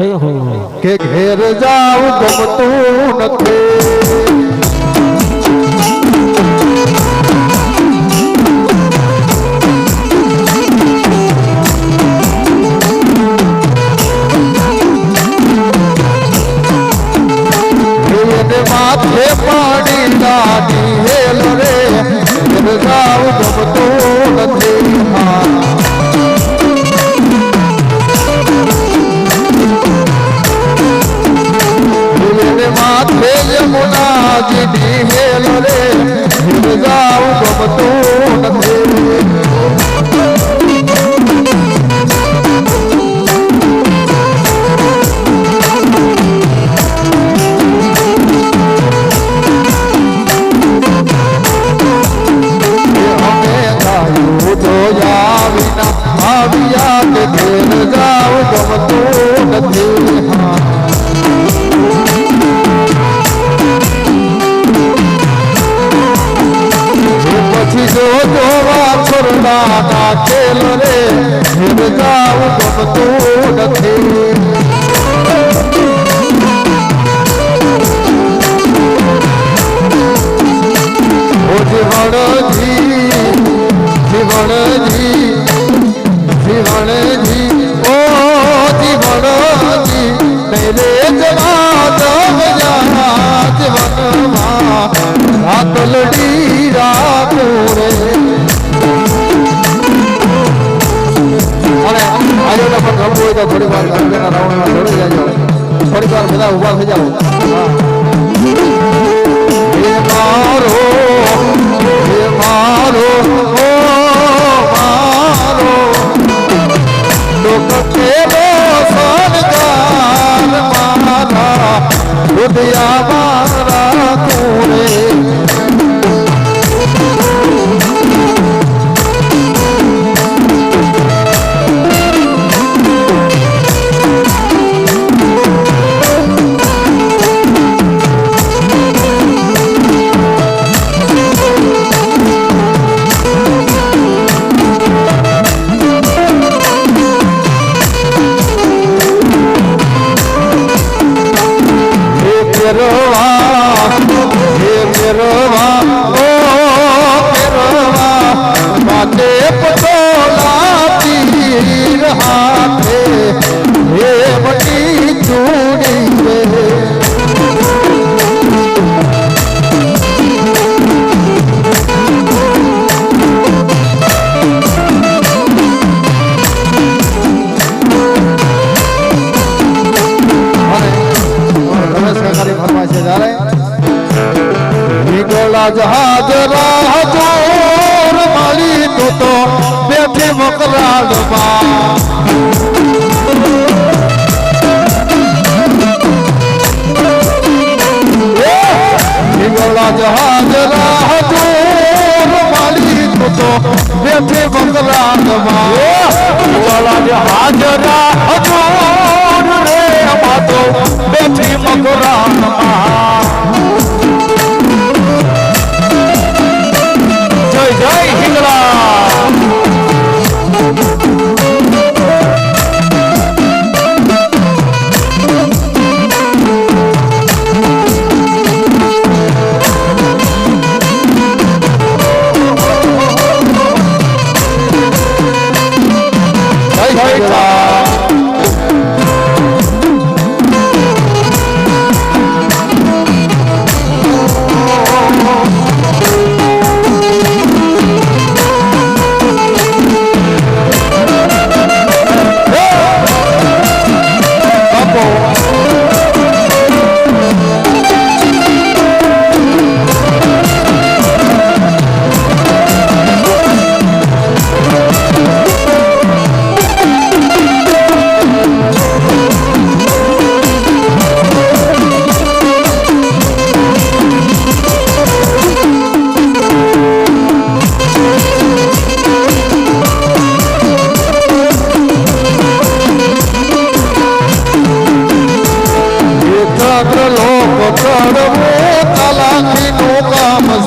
જય હો. કે ઘેર જાઉં ગમતું નથી. જીડી હેલ રે. જાવ ગમતું પછી જો જોવા છોરડા નાખેલ રે ઘેર જાવ ગમતું નથી. આજે પણ રમવું હોય તો થોડી વાર ગરબીના રાઉન્ડમાં દોડી જાજો. થોડીક વાર બધા ઊભા થઈ જાઓ. મારો મારો મારો લોક હૃદયા જહાજ રાહ જોર મારી તો તો બેઠી મકરાડમાં નીકળા જહાજ રાહ જોર મારી તો તો બેઠી મકરાડમાં હાજરા હજોર રે માતો બેઠી મકરાનમાં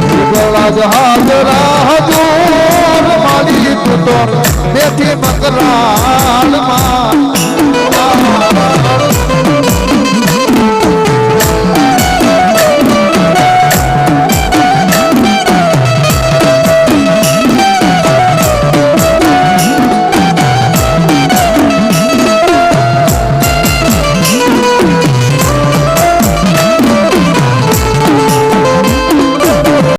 ગળા જહાજરા હજૂર માલી તું બેઠી મકરાડમાં